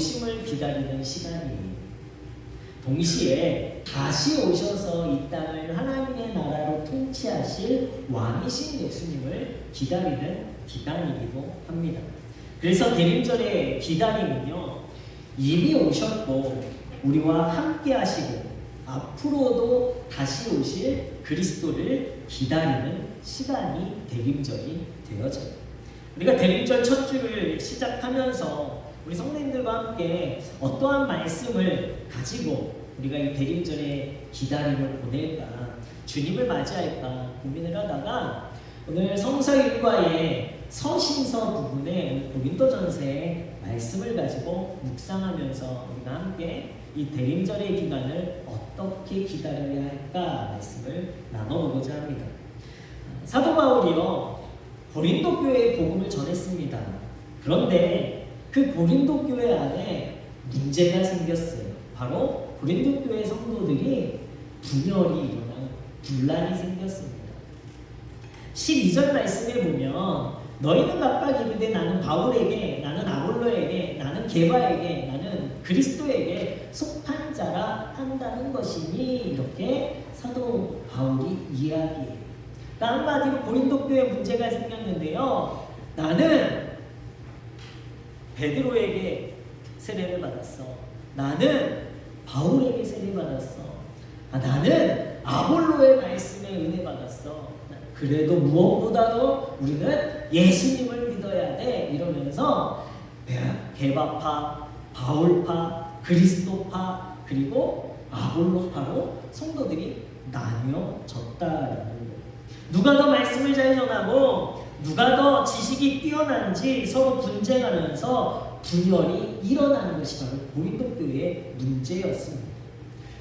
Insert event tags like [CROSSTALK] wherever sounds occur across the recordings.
오심을 기다리는 시간이에요. 동시에 다시 오셔서 이 땅을 하나님의 나라로 통치하실 왕이신 예수님을 기다리는 기간이기도 합니다. 그래서 대림절의 기다림은요, 이미 오셨고, 우리와 함께 하시고, 앞으로도 다시 오실 그리스도를 기다리는 시간이 대림절이 되어져요. 우리가 대림절 첫 주를 시작하면서 우리 성도님들과 함께 어떠한 말씀을 가지고 우리가 이 대림절의 기다림을 보낼까 주님을 맞이할까 고민을 하다가 오늘 성서 일과의 서신서 부분에 고린도전서의 말씀을 가지고 묵상하면서 우리가 함께 이 대림절의 기간을 어떻게 기다려야 할까 말씀을 나눠보고자 합니다. 사도 바울이요 고린도 교회에 복음을 전했습니다. 그런데 그 고린도 교회 안에 문제가 생겼어요. 바로 고린도 교회 성도들이 분열이 일어나고 분란이 생겼습니다. 12절 말씀에 보면 너희는 각각 이르되 나는 바울에게 나는 아볼로에게 나는 게바에게 나는 그리스도에게 속한 자라 한다는 것이니 이렇게 사도 바울이 이야기해요. 그러니까 한마디로 고린도 교회 문제가 생겼는데요. 나는 베드로에게 세례를 받았어. 나는 바울에게 세례 받았어. 아, 나는 아볼로의 말씀에 은혜 받았어. 그래도 무엇보다도 우리는 예수님을 믿어야 돼. 이러면서 개바파, 바울파, 그리스도파, 그리고 아볼로파로 성도들이 나뉘어졌다라는 거예요. 누가 더 말씀을 잘 전하고 누가 더 지식이 뛰어난지 서로 분쟁하면서 분열이 일어나는 것이 바로 고린도 교회의 문제였습니다.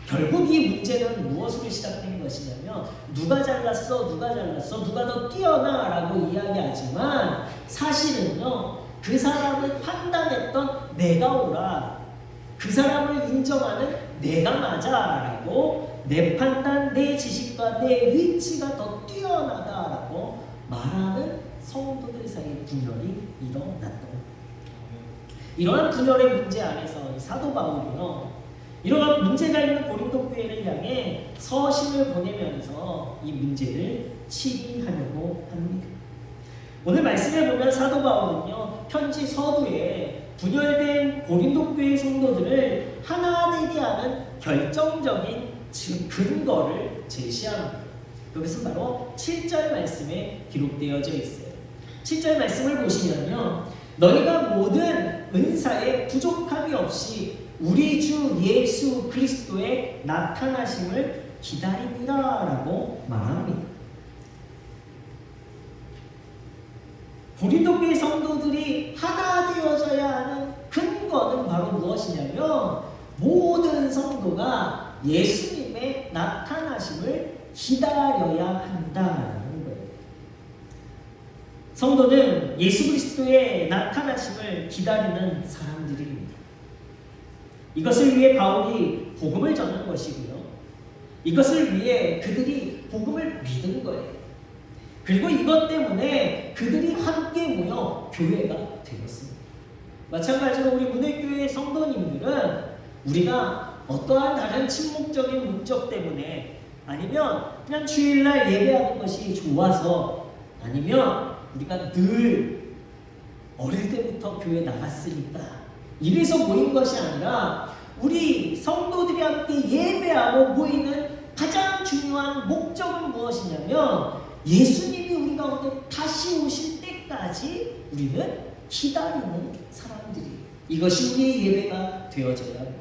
결국 이 문제는 무엇으로 시작된 것이냐면 누가 잘났어 누가 잘났어 누가 더 뛰어나라고 이야기하지만 사실은요 그 사람을 판단했던 내가 옳아 그 사람을 인정하는 내가 맞아라고 내 판단 내 지식과 내 위치가 더 뛰어나다라고 말하는 성도들 사이에 분열이 일어났던 이러한 분열의 문제 안에서 사도 바울이요 이러한 문제가 있는 고린도 교회를 향해 서신을 보내면서 이 문제를 치리하려고 합니다. 오늘 말씀해 보면 사도 바울은요 편지 서두에 분열된 고린도 교회 성도들을 하나 되게 하는 결정적인 근거를 제시합니다. 그것은 바로 7절 말씀에 기록되어져 있어요. 7절 말씀을 보시면요 너희가 모든 은사에 부족함이 없이 우리 주 예수 그리스도의 나타나심을 기다립니다라고 말합니다. 고린도 교회 성도들이 하나 되어져야 하는 근거는 바로 무엇이냐면 모든 성도가 예수님의 나타나심을 기다려야 거예요. 성도는 예수 그리스도의 나타나심을 기다리는 사람들입니다. 이것을 위해 바울이 복음을 전한 것이고요. 이것을 위해 그들이 복음을 믿은 거예요. 그리고 이것 때문에 그들이 함께 모여 교회가 되었습니다. 마찬가지로 우리 문해교회 성도님들은 우리가 어떠한 다른 침묵적인 문적 때문에 아니면 그냥 주일날 예배하는 것이 좋아서 아니면 우리가 늘 어릴 때부터 교회 나갔으니까 이래서 모인 것이 아니라 우리 성도들이 함께 예배하고 모이는 가장 중요한 목적은 무엇이냐면 예수님이 우리 가운데 다시 오실 때까지 우리는 기다리는 사람들이 이것이 우리의 예배가 되어져야 합니다.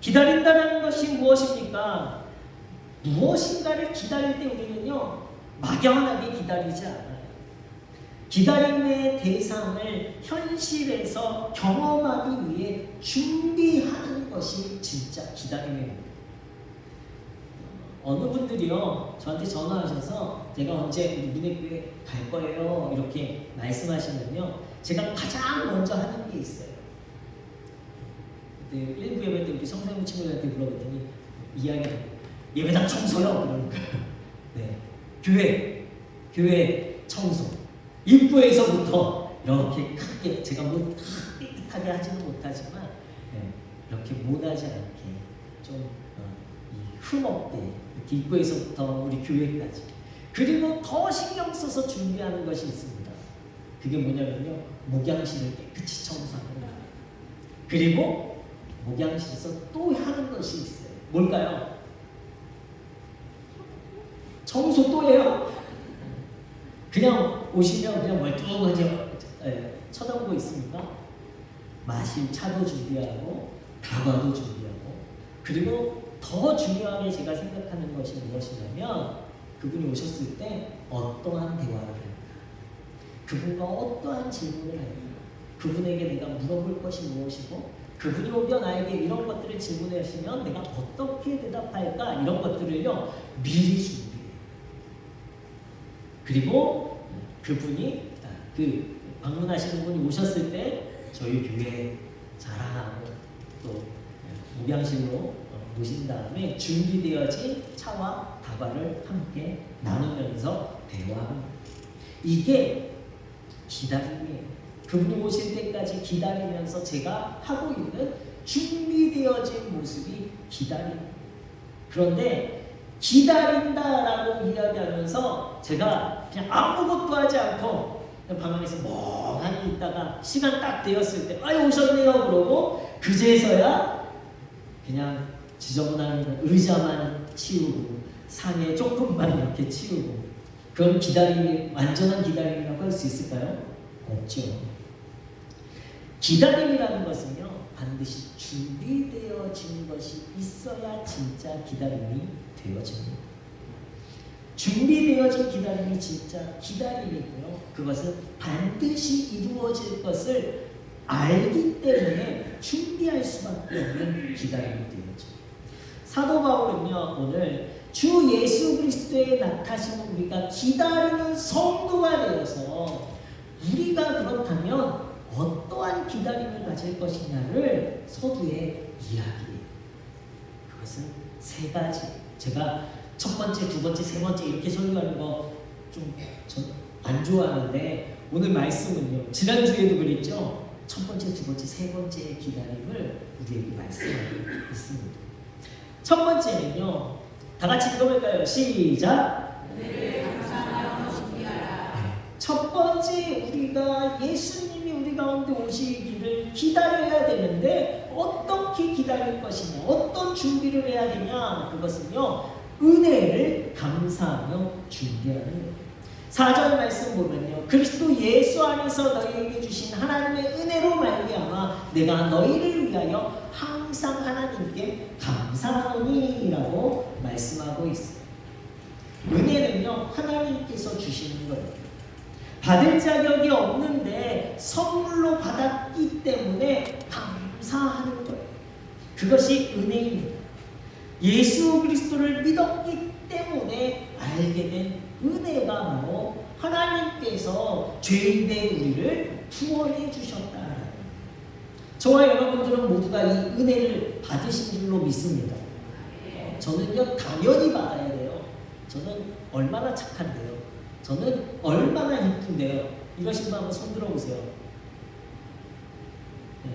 기다린다는 것이 무엇입니까? 무엇인가를 기다릴 때 우리는요 막연하게 기다리지 않아요. 기다림의 대상을 현실에서 경험하기 위해 준비하는 것이 진짜 기다림입니다. 어느 분들이요 저한테 전화하셔서 제가 언제 문해교회 갈 거예요 이렇게 말씀하시면요 제가 가장 먼저 하는 게 있어요. 그때 일부 예배 때 우리 성사님 친구들한테 물어봤더니 이야기 예배당 청소요 그러는 거예요. [LAUGHS] 네 교회 교회 청소 입구에서부터 이렇게 크게 제가 뭐 깨끗하게 하지는 못하지만 예, 이렇게 못하지 않게 좀 어, 이 흠없게 이렇게 입구에서부터 우리 교회까지 그리고 더 신경 써서 준비하는 것이 있습니다. 그게 뭐냐면요 목양실을 깨끗이 청소하는 거예요. 그리고 목양실에서 또 하는 것이 있어요. 뭘까요? 청소 또 해요. 그냥 오시면 그냥 멀뚱하게 예, 쳐다보고 있습니까? 마실 차도 준비하고 다과도 준비하고. 그리고 더 중요하게 제가 생각하는 것이 무엇이냐면 그분이 오셨을 때 어떠한 대화를 할까? 그분과 어떠한 질문을 할까? 그분에게 내가 물어볼 것이 무엇이고 그분이 오면 나에게 이런 것들을 질문하시면 내가 어떻게 대답할까? 이런 것들을요 미리 준비해요 그리고 그분이 아, 그 방문하시는 분이 오셨을 때 저희 교회 자랑하고 또 목양실로 어, 모신 다음에 준비되어진 차와 다과를 함께 나누면서 대화합니다. 이게 기다림이에요. 그분이 오실 때까지 기다리면서 제가 하고 있는 준비되어진 모습이 기다림. 그런데 기다린다라고 이야기하면서 제가 그냥 아무것도 하지 않고 방 안에서 멍하니 있다가 시간 딱 되었을 때 아유 오셨네요 그러고 그제서야 그냥 지저분한 의자만 치우고 상에 조금만 이렇게 치우고 그럼 기다림이 완전한 기다림이라고 할 수 있을까요? 없죠. 기다림이라는 것은요 반드시 준비되어진 것이 있어야 진짜 기다림이 되어집니다. 준비되어진 기다림이 진짜 기다림이고요. 그것은 반드시 이루어질 것을 알기 때문에 준비할 수밖에 없는 기다림이 되어죠. 사도 바울은요 오늘 주 예수 그리스도의 나타심을 우리가 기다리는 성도가 되어서 우리가 그렇다면 어떠한 기다림을 가질 것이냐를 서두에 이야기해요. 그것은 세 가지. 제가 첫 번째, 두 번째, 세 번째 이렇게 설교하는 거 좀 안 좋아하는데 오늘 말씀은요. 지난주에도 그랬죠. 첫 번째, 두 번째, 세 번째의 기다림을 우리에게 말씀하고 있습니다. 첫 번째는요. 다 같이 읽어볼까요? 시작. 첫 번째 우리가 예수님이 우리 가운데 오시기를 기다려야 되는데 어떻게 기다릴 것이냐 어떤 준비를 해야 되냐 그것은요 은혜를 감사하며 준비하는 4절 말씀 보면요 그리스도 예수 안에서 너희에게 주신 하나님의 은혜로 말미암아 내가 너희를 위하여 항상 하나님께 감사하노니라고 말씀하고 있어요 은혜는요 하나님께서 주시는 거예요 받을 자격이 없는데 선물로 받았기 때문에 감사하는 거예요. 그것이 은혜입니다. 예수 그리스도를 믿었기 때문에 알게 된 은혜가 바로 하나님께서 죄인된 우리를 구원해 주셨다. 저와 여러분들은 모두가 이 은혜를 받으신 줄로 믿습니다. 저는요 당연히 받아야 돼요. 저는 얼마나 착한데요. 저는 얼마나 이쁜데요. 이러신 분 한번 손 들어보세요. 네.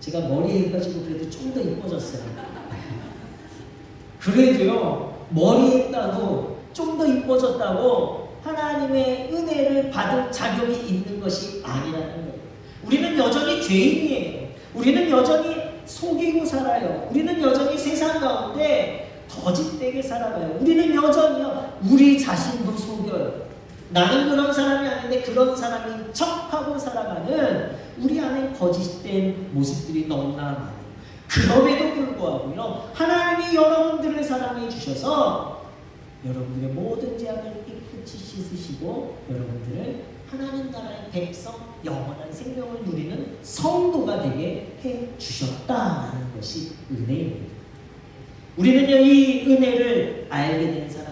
제가 머리 해가지고 그래도 좀더 이뻐졌어요. 그래도요, 머리 했다고 좀 더 이뻐졌다고 하나님의 은혜를 받을 자격이 있는 것이 아니라는 거예요. 우리는 여전히 죄인이에요. 우리는 여전히 속이고 살아요. 우리는 여전히 세상 가운데 거짓되게 살아가요. 우리는 여전히요, 우리 자신도 속여요. 나는 그런 사람이 아닌데 그런 사람인 척하고 살아가는 우리 안에 거짓된 모습들이 너무나 많아요. 그럼에도 불구하고요, 하나님이 여러분들을 사랑해 주셔서 여러분들의 모든 죄악을 깨끗이 씻으시고 여러분들을 하나님 나라의 백성, 영원한 생명을 누리는 성도가 되게 해 주셨다는 것이 은혜입니다. 우리는요, 이 은혜를 알게 된 사람들이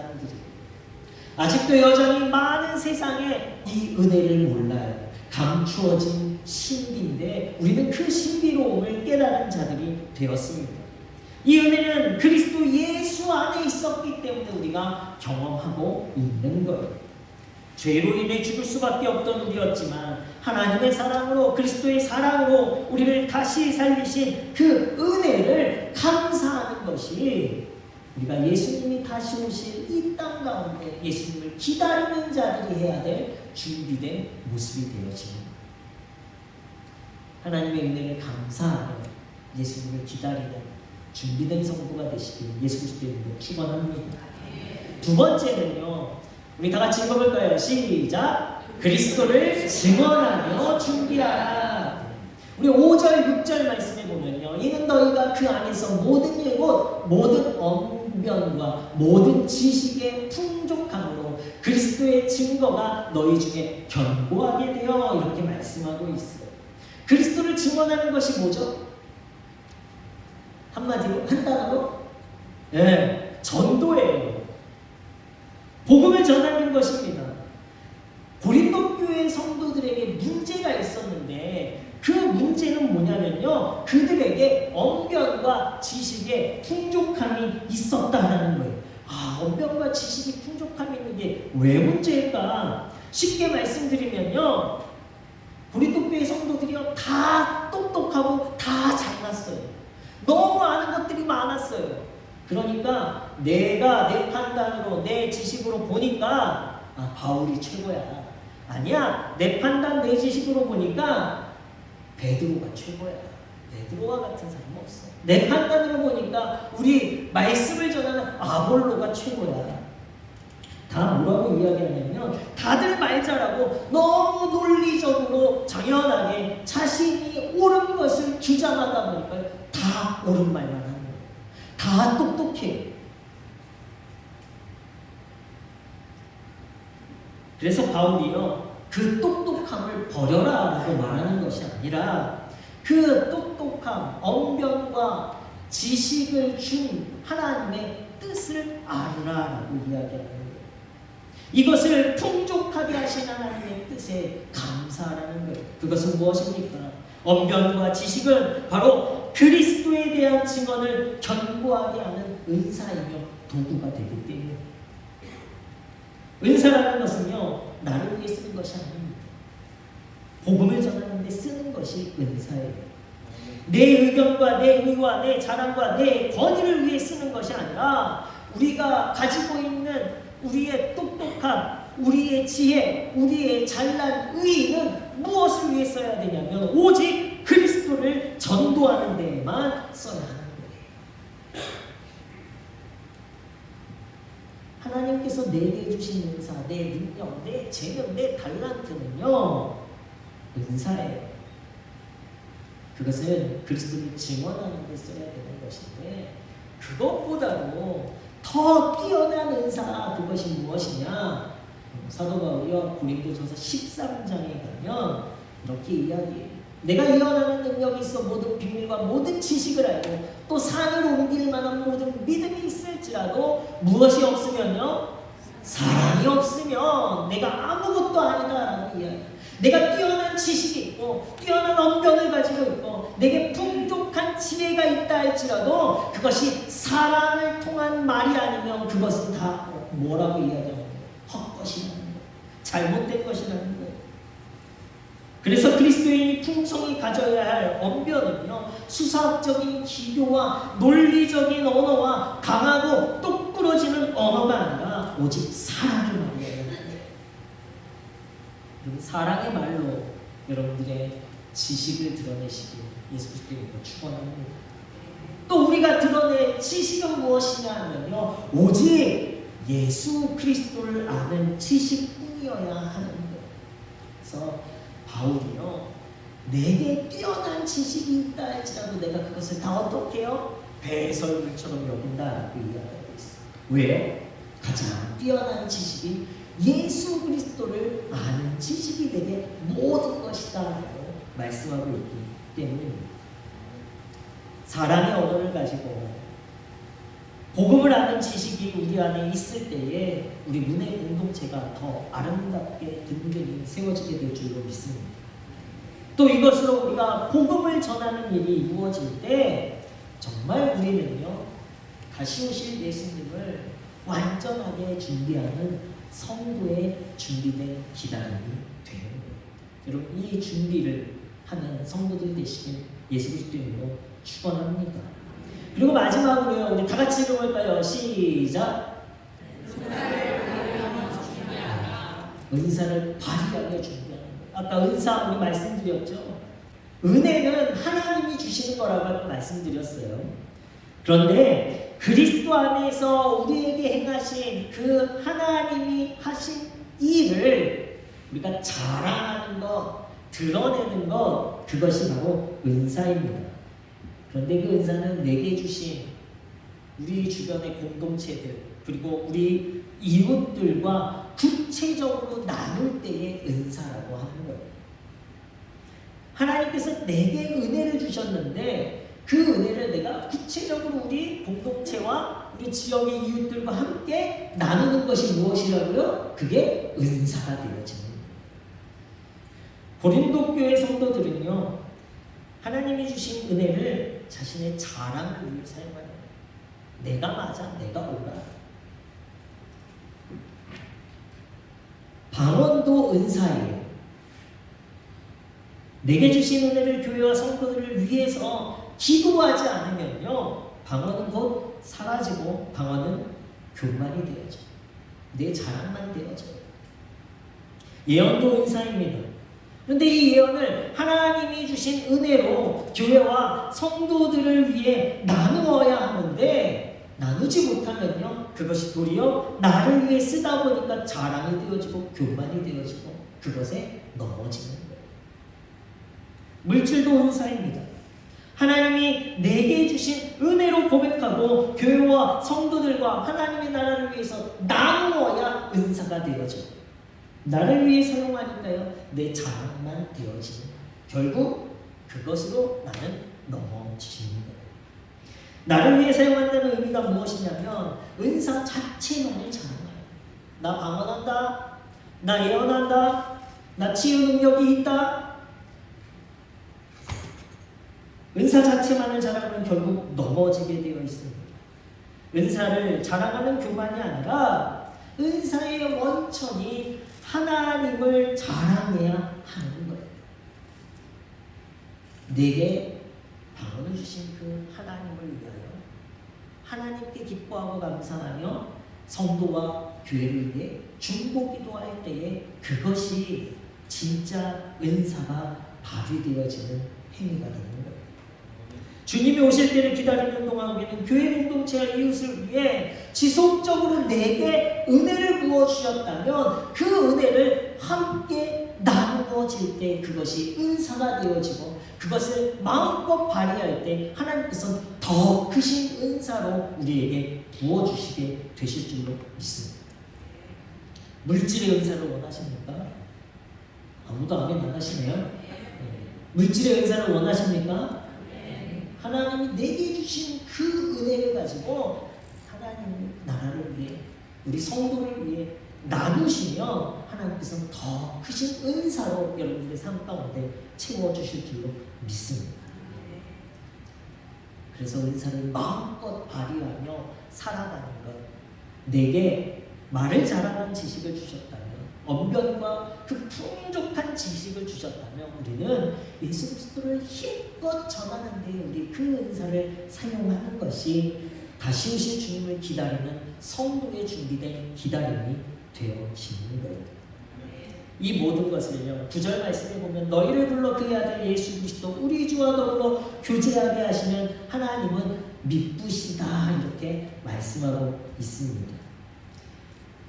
아직도 여전히 많은 세상에 이 은혜를 몰라요. 감추어진 신비인데 우리는 그 신비로움을 깨달은 자들이 되었습니다. 이 은혜는 그리스도 예수 안에 있었기 때문에 우리가 경험하고 있는 거예요. 죄로 인해 죽을 수밖에 없던 우리였지만 하나님의 사랑으로 그리스도의 사랑으로 우리를 다시 살리신 그 은혜를 감사하는 것이 우리가 예수님이 다시 오실 이 땅 가운데 예수님을 기다리는 자들이 해야 될 준비된 모습이 되어지는 하나님의 은혜를 감사하며 예수님을 기다리는 준비된 성도가 되시길 예수 그리스도의 축원합니다. 두 번째는요. 우리 다 같이 읽어볼까요? 시작. 그리스도를 증언하며 준비하라. 우리 5절, 6절 말씀에 보면요. 이는 너희가 그 안에서 모든 예고 모든 언변과 모든 지식의 풍족함으로 그리스도의 증거가 너희 중에 견고하게 되어 이렇게 말씀하고 있어요. 그리스도를 증언하는 것이 뭐죠? 한마디로 한 단어로 예, 전도예요. 복음을 전하는 것입니다. 고린도 교회 성도들에게 문제가 있었는데 그 문제는 뭐냐면요. 그들에게 언변과 지식의 풍족함이 있었다라는 거예요. 아, 언변과 지식이 풍족함이 있는 게 왜 문제일까? 쉽게 말씀드리면요. 교회 성도들이요. 다 똑똑하고 다 잘났어요. 너무 아는 것들이 많았어요. 그러니까 내가 내 판단으로 내 지식으로 보니까 아, 바울이 최고야. 아니야. 내 판단 내 지식으로 보니까 베드로가 최고야. 베드로와 같은 사람 없어. 내 판단으로 보니까 우리 말씀을 전하는 아볼로가 최고야. 다 뭐라고 이야기하냐면 다들 말 잘하고 너무 논리적으로 당연하게 자신이 옳은 것을 주장하다 보니까 다 옳은 말만 하는 거예요. 다 똑똑해. 그래서 바울이요 그 똑똑함을 버려라라고 말하는 것이 아니라 그 똑똑함, 언변과 지식을 준 하나님의 뜻을 알으라라고 이야기하는 거예요. 이것을 풍족하게 하신 하나님의 뜻에 감사하라는 거예요. 그것은 무엇입니까? 언변과 지식은 바로 그리스도에 대한 증언을 견고하게 하는 은사이며 도구가 되기 때문에 은사라는 것은요 나를 위해 쓰는 것이 아닙니다. 복음을 전하는데 쓰는 것이 은사예요. 내 의견과 내 의와 내 자랑과 내 권위를 위해 쓰는 것이 아니라 우리가 가지고 있는 우리의 똑똑함, 우리의 지혜, 우리의 잘난 의는 무엇을 위해 써야 되냐면 오직 그리스도를 전도하는 데에만 써야 거예요. 하나님께서 내게 주신 은사, 내 능력, 내 재능, 내 달란트는요 은사예요. 그것은 그리스도를 증언하는 데 써야 되는 것인데 그것보다도 더 뛰어난 은사 그것이 무엇이냐? 사도 바울이요 고린도전서 13장에 가면 이렇게 이야기해요. 내가 예언하는 능력이 있어 모든 비밀과 모든 지식을 알고 또 산을 옮길 만한 모든 믿음이 있을지라도 무엇이 없으면요 사랑이 없으면 내가 아무것도 아니다라고 이야기해요. 내가 뛰어난 지식이 있고 뛰어난 언변을 가지고 있고 내게 풍족한 지혜가 있다 할지라도 그것이 사랑을 통한 말이 아니면 그것은 다 뭐라고 이야기하는 거예요? 헛것이라는 거예요. 잘못된 것이라는 거예요. 그래서 그리스도인이 풍성히 가져야 할 언변은요 수사학적인 기교와 논리적인 언어와 강하고 똑부러지는 언어가 아니라 오직 사랑의 말이에요. 여러분 사랑의 말로 여러분들의 지식을 드러내시길 예수 그리스도의 이름으로 축원합니다. 또 우리가 드러낼 지식은 무엇이냐 하면요 오직 예수 그리스도를 아는 지식뿐이어야 하는 거예요. 그래서 바울이요 내게 뛰어난 지식이 있다 할지라도 내가 그것을 다 어떻게 해요? 배설물처럼 여긴다라고 이야기하고 있어요. 왜요? 가장 뛰어난 지식이 예수 그리스도를 아는 지식이 되게 모든 것이다 라고 말씀하고 있기 때문입니다. 사랑의 언어를 가지고 복음을 아는 지식이 우리 안에 있을 때에 우리 문의 공동체가 더 아름답게 든든히 세워지게 될 줄로 믿습니다. 또 이것으로 우리가 복음을 전하는 일이 이루어질 때 정말 우리는요 다시 오실 예수님을 완전하게 준비하는 성도의 준비된 기다림이 되는 거예요. 여러분 이 준비를 하는 성도들 되시길 예수 그리스도 이름으로 축원합니다. 그리고 마지막으로요. 우리 다 같이 읽어볼까요? 시작. 은사를 발휘하게 준비하는. 아까 은사 우리 말씀드렸죠. 은혜는 하나님이 주시는 거라고 말씀드렸어요. 그런데 그리스도 안에서 우리에게 행하신 그 하나님이 하신 일을 우리가 자랑하는 것, 드러내는 것, 그것이 바로 은사입니다. 그런데 그 은사는 내게 주신 우리 주변의 공동체들, 그리고 우리 이웃들과 구체적으로 나눌 때의 은사라고 하는 거예요. 하나님께서 내게 은혜를 주셨는데 그 은혜를 내가 구체적으로 우리 공동체와 우리 지역의 이웃들과 함께 나누는 것이 무엇이라고요? 그게 은사가 되어지는 거예요. 고린도 교회 성도들은요. 하나님이 주신 은혜를 자신의 자랑을 위해 사용하는 거예요. 내가 맞아, 내가 옳아. 방언도 은사예요. 내게 주신 은혜를 교회와 성도들을 위해서 기도하지 않으면요, 방언은 곧 사라지고 방언은 교만이 되어져. 내 자랑만 되어져요. 예언도 은사입니다. 그런데 이 예언을 하나님이 주신 은혜로 교회와 성도들을 위해 나누어야 하는데 나누지 못하면요 그것이 도리어 나를 위해 쓰다 보니까 자랑이 되어지고 교만이 되어지고 그것에 넘어지는 거예요. 물질도 은사입니다. 하나님이 내게 주신 은혜로 고백하고 교회와 성도들과 하나님의 나라를 위해서 나누어야 은사가 되어져요. 나를 위해 사용하니까요, 내 자랑만 되어지는 결국 그것으로 나는 넘어지는 거예요. 나를 위해 사용한다는 의미가 무엇이냐면 은사 자체만을 자랑해요. 나 방언한다, 나 예언한다, 나 치유 능력이 있다. 은사 자체만을 자랑하면 결국 넘어지게 되어 있습니다. 은사를 자랑하는 교만이 아니라 은사의 원천이 하나님을 자랑해야 하는 거예요. 내게 방언을 주신 그 하나님을 위하여 하나님께 기뻐하고 감사하며 성도와 교회를 위해 중보 기도할 때에 그것이 진짜 은사가 발휘되어지는 행위가 되는 거예요. 주님이 오실 때를 기다리는 동안 우리는 교회 공동체와 이웃을 위해 지속적으로 내게 은혜를 부어 주셨다면 그 은혜를 함께 나누어질 때 그것이 은사가 되어지고 그것을 마음껏 발휘할 때 하나님께서는 더 크신 은사로 우리에게 부어 주시게 되실 줄로 믿습니다. 물질의 은사를 원하십니까? 아무도 아멘 안 하시네요. 네. 물질의 은사를 원하십니까? 하나님이 내게 주신 그 은혜를 가지고 하나님 나라를 위해 우리 성도를 위해 나누시며 하나님께서는 더 크신 은사로 여러분들의 삶 가운데 채워주실 줄로 믿습니다. 그래서 은사를 마음껏 발휘하며 살아가는 것 내게 말을 잘하는 지식을 주셨다면 언변과 그 풍족한 지식을 주셨다면 우리는 예수 그리스도를 힘껏 전하는 데 우리 그 은사를 사용하는 것이 다시 오실 주님을 기다리는 성도의 준비된 기다림이 되어지는 거예요. 이 모든 것을요 구절 말씀에 보면 너희를 불러 그의 아들 예수 그리스도 우리 주와 더불어 교제하게 하시면 하나님은 미쁘시다 이렇게 말씀하고 있습니다.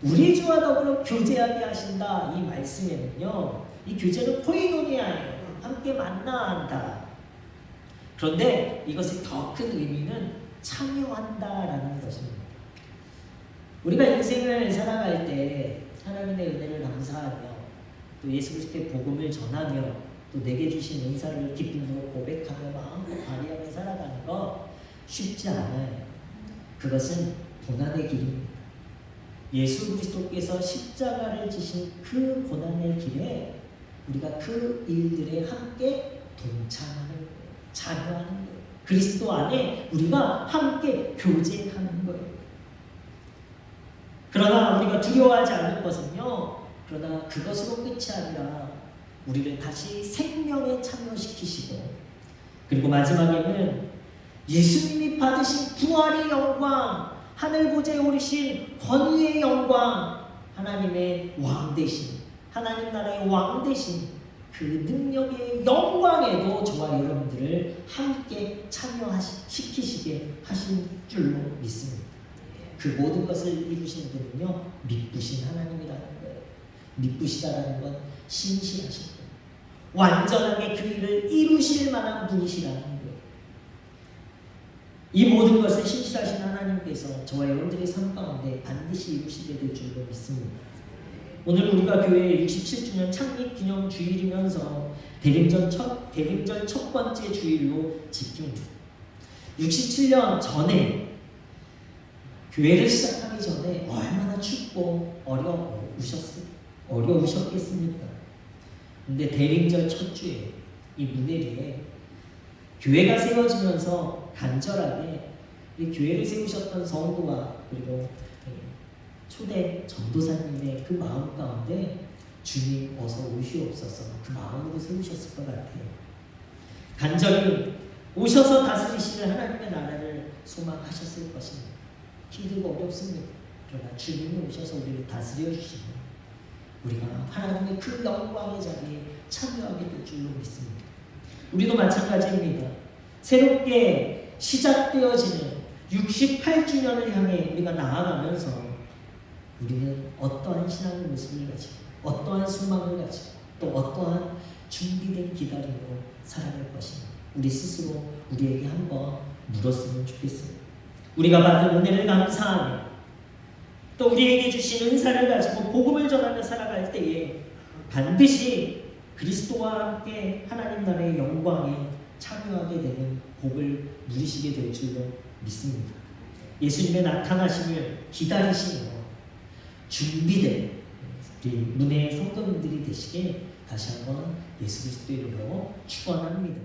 우리 주와 더불어 교제하게 하신다 이 말씀에는요 이 교제는 코이노니아예요. 함께 만나 한다. 그런데 이것의 더 큰 의미는 참여한다라는 것입니다. 우리가 인생을 살아갈 때 하나님의 은혜를 감사하며 또 예수 그리스도의 복음을 전하며 또 내게 주신 은사를 기쁨으로 고백하며 마음껏 발휘하며 살아가는 거 쉽지 않아요. 그것은 고난의 길입니다 예수 그리스도께서 십자가를 지신 그 고난의 길에 우리가 그 일들에 함께 동참하는 거예요. 참여하는 거예요. 그리스도 안에 우리가 함께 교제하는 거예요. 그러나 우리가 두려워하지 않을 것은요. 그러나 그것으로 끝이 아니라 우리를 다시 생명에 참여시키시고 그리고 마지막에는 예수님이 받으신 부활의 영광, 하늘 보좌에 오르신 권위의 영광, 하나님의 왕 되신, 하나님 나라의 왕 되신 그 능력의 영광에도 저와 여러분들을 함께 참여시키시게 하신 줄로 믿습니다. 그 모든 것을 이루시는 분은요, 믿부신 하나님이라는 거예요. 믿부시다라는 건 신실하신 분. 완전하게 그 일을 이루실 만한 분이시라는 거예요. 이 모든 것을 신실하신 하나님께서 저와 여러분들의 삶 가운데 반드시 이루시게 될 줄로 믿습니다. 오늘 우리가 교회 67주년 창립 기념 주일이면서 대림절 첫 대림절 첫 번째 주일로 지킵니다. 67년 전에 교회를 시작하기 전에 얼마나 춥고 어려우셨 어려우셨겠습니까? 근데 대림절 첫 주에 이 문해리에 교회가 세워지면서 간절하게 이 교회를 세우셨던 성도와 그리고 초대 전도사님의 그 마음 가운데 주님 어서 오시옵소서 그 마음으로 세우셨을 것 같아요. 간절히 오셔서 다스리시는 하나님의 나라를 소망하셨을 것입니다. 힘들고 어렵습니다. 그러나 주님이 오셔서 우리를 다스려 주시면 우리가 하나님의 그 영광의 자리에 참여하게 될 줄로 믿습니다. 우리도 마찬가지입니다. 새롭게 시작되어지는 68주년을 향해 우리가 나아가면서 우리는 어떠한 신앙의 모습을 가지고 어떠한 소망을 가지고 또 어떠한 준비된 기다림으로 살아갈 것인가 우리 스스로 우리에게 한번 물었으면 좋겠습니다. 우리가 받은 은혜를 감사하며 또 우리에게 주신 은사를 가지고 복음을 전하며 살아갈 때에 반드시 그리스도와 함께 하나님 나라의 영광에 참여하게 되는 복을 누리시게 될 줄로 믿습니다. 예수님의 나타나심을 기다리시며 준비된 우리 문의 성도님들이 되시게 다시 한번 예수 그리스도의 이름으로 축원합니다.